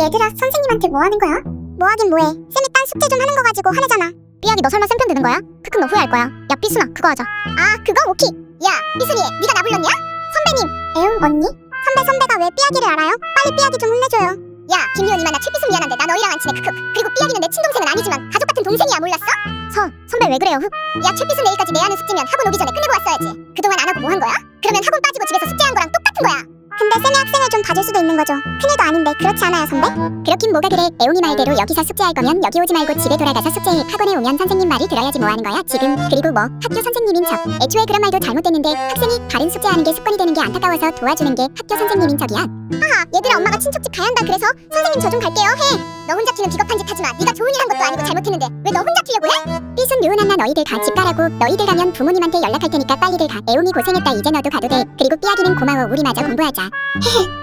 얘들아 선생님한테 뭐 하는 거야? 뭐 하긴 뭐해 쌤이 딴 숙제 좀 하는 거 가지고 화내잖아 삐약이 너 설마 쌤편 되는 거야? 크크 너 후회할 거야 야 삐순아 그거 하자 아 그거 오케이 야 삐순이 네가 나 불렀냐? 선배님 애응 언니? 선배 선배가 왜 삐약이를 알아요? 빨리 삐약이 좀 혼내줘요 야 김유은이만 나 최삐순 미안한데 나 너희랑 안 친해 크크 그리고 삐약이는 내 친동생은 아니지만 가족 같은 동생이야 몰랐어? 서 선배 왜 그래요 흑? 야 최삐순 내일까지 내하는 숙제면 학원 오기 전에 끝내고 왔어야지 그동안 안 하고 뭐 한 거야? 그러면 학원 빠지고 집에서 숙제한 거랑 쌤이 학생을 좀 봐줄 수도 있는 거죠. 큰일도 아닌데 그렇지 않아요 선배? 그렇긴 뭐가 그래. 애용이 말대로 여기서 숙제할 거면 여기 오지 말고 집에 돌아가서 숙제해. 학원에 오면 선생님 말이 들어야지 뭐 하는 거야 지금. 그리고 뭐 학교 선생님인 척. 애초에 그런 말도 잘못됐는데 학생이 다른 숙제하는 게 습관이 되는 게 안타까워서 도와주는 게 학교 선생님인 척이야. 하하 얘들아 엄마가 친척집 가야 한다 그래서 선생님 저 좀 갈게요 해 너 혼자 튀는 비겁한 짓 하지 마. 네가 좋은 일 한 것도 아니고 잘못했는데 왜 너 혼자 튀려고 해? 삐순 유은 한나 너희들 다집 가라고. 너희들 가면 부모님한테 연락할 테니까 빨리들 가. 애용이 고생했다 이제 너도 가도 돼. 그리고 삐약이는 고마워. 우리 마저 공부하자. 헤헤